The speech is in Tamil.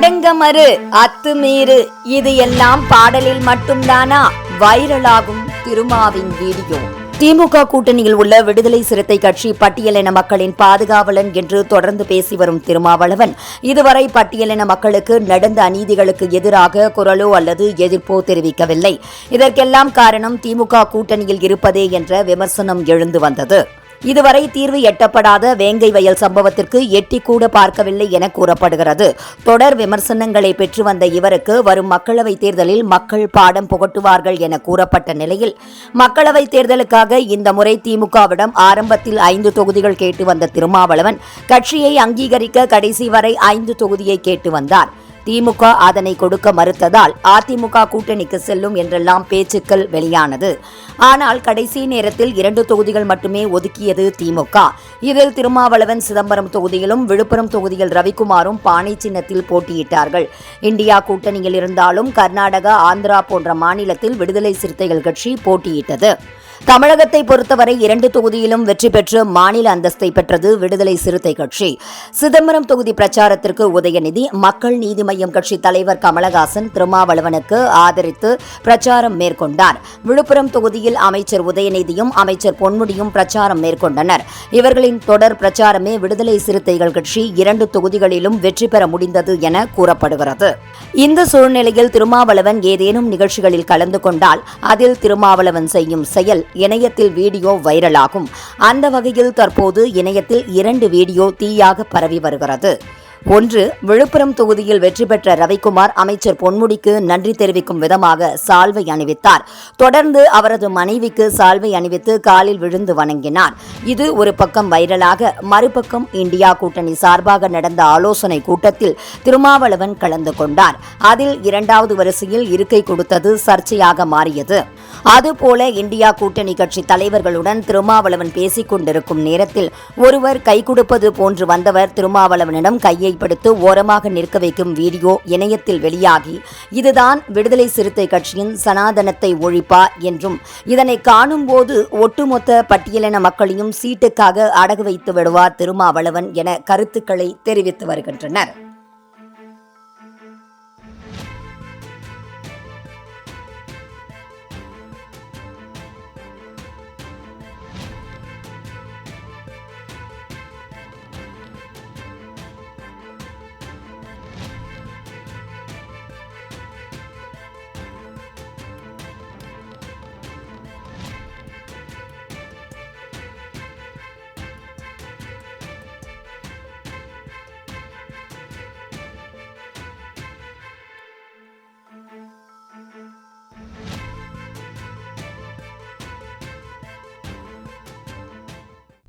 அடங்கமறு அத்துமீறு. இது எல்லாம் பாடலில் மட்டும்தானா? வைரலாகும் திருமாவின் வீடியோ. திமுக கூட்டணியில் உள்ள விடுதலை சிறுத்தை கட்சி பட்டியலின மக்களின் பாதுகாவலன் என்று தொடர்ந்து பேசி வரும் திருமாவளவன் இதுவரை பட்டியலின மக்களுக்கு நடந்த அநீதிகளுக்கு எதிராக குரலோ அல்லது எதிர்ப்போ தெரிவிக்கவில்லை. இதற்கெல்லாம் காரணம் திமுக கூட்டணியில் இருப்பதே என்ற விமர்சனம் எழுந்து வந்தது. இதுவரை தீர்வு எட்டப்படாத வேங்கை வயல் சம்பவத்திற்கு எட்டி கூட பார்க்கவில்லை என கூறப்படுகிறது. தொடர் விமர்சனங்களை பெற்று வந்த இவருக்கு வரும் மக்களவைத் தேர்தலில் மக்கள் பாடம் புகட்டுவார்கள் என கூறப்பட்ட நிலையில் மக்களவைத் தேர்தலுக்காக இந்த முறை திமுகவிடம் ஆரம்பத்தில் ஐந்து தொகுதிகள் கேட்டு வந்த திருமாவளவன் கட்சியை அங்கீகரிக்க கடைசி வரை ஐந்து தொகுதியை கேட்டு வந்தார். திமுக அதனை கொடுக்க மறுத்ததால் அதிமுக கூட்டணிக்கு செல்லும் என்றெல்லாம் பேச்சுக்கள் வெளியானது. ஆனால் கடைசி நேரத்தில் இரண்டு தொகுதிகள் மட்டுமே ஒதுக்கியது திமுக. இதில் திருமாவளவன் சிதம்பரம் தொகுதியிலும் விழுப்புரம் தொகுதியில் ரவிக்குமாரும் பானை சின்னத்தில் போட்டியிட்டார்கள். இந்தியா கூட்டணியில் இருந்தாலும் கர்நாடகா ஆந்திரா போன்ற மாநிலத்தில் விடுதலை சிறுத்தைகள் கட்சி போட்டியிட்டது. தமிழகத்தை பொறுத்தவரை இரண்டு தொகுதியிலும் வெற்றி பெற்று மாநில அந்தஸ்தை பெற்றது விடுதலை சிறுத்தை கட்சி. சிதம்பரம் தொகுதி பிரச்சாரத்திற்கு உதயநிதி மக்கள் நீதிமன்ற சமயம் கட்சி தலைவர் கமலஹாசன் திருமாவளவனுக்கு ஆதரித்து பிரச்சாரம் மேற்கொண்டார். விழுப்புரம் தொகுதியில் அமைச்சர் உதயநிதியும் அமைச்சர் பொன்முடியும் பிரச்சாரம் மேற்கொண்டனர். இவர்களின் தொடர் பிரச்சாரமே விடுதலை சிறுத்தைகள் கட்சி இரண்டு தொகுதிகளிலும் வெற்றி பெற முடிந்தது என கூறப்படுகிறது. இந்த சூழ்நிலையில் திருமாவளவன் ஏதேனும் நிகழ்ச்சிகளில் கலந்து கொண்டால் அதில் திருமாவளவன் செய்யும் செயல் இணையத்தில் வீடியோ வைரலாகும். அந்த வகையில் தற்போது இணையத்தில் இரண்டு வீடியோ தீயாக பரவி வருகிறது. ஒன்று விழுப்புரம் தொகுதியில் வெற்றி பெற்ற ரவிக்குமார் அமைச்சர் பொன்முடிக்கு நன்றி தெரிவிக்கும் விதமாக சால்வை அணிவித்தார். தொடர்ந்து அவரது மனைவிக்கு சால்வை அணிவித்து காலில் விழுந்து வணங்கினார். இது ஒரு பக்கம் வைரலாக மறுபக்கம் இந்தியா கூட்டணி சார்பாக நடந்த ஆலோசனை கூட்டத்தில் திருமாவளவன் கலந்து கொண்டார். அதில் இரண்டாவது வரிசையில் இருக்கை கொடுத்தது சர்ச்சையாக மாறியது. அதுபோல இந்தியா கூட்டணி கட்சி தலைவர்களுடன் திருமாவளவன் பேசிக் கொண்டிருக்கும் நேரத்தில் ஒருவர் கை கொடுப்பது போன்று வந்தவர் திருமாவளவனிடம் கையை பிடித்து ஓரமாக நிற்க வைக்கும் வீடியோ இணையத்தில் வெளியாகி இதுதான் விடுதலை சிறுத்தை கட்சியின் சனாதனத்தை ஒழிப்பா என்றும் இதனை காணும்போது ஒட்டுமொத்த பட்டியலின மக்களையும் சீட்டுக்காக அடகு வைத்து விடுவார் திருமாவளவன் என கருத்துக்களை தெரிவித்து வருகின்றனர்.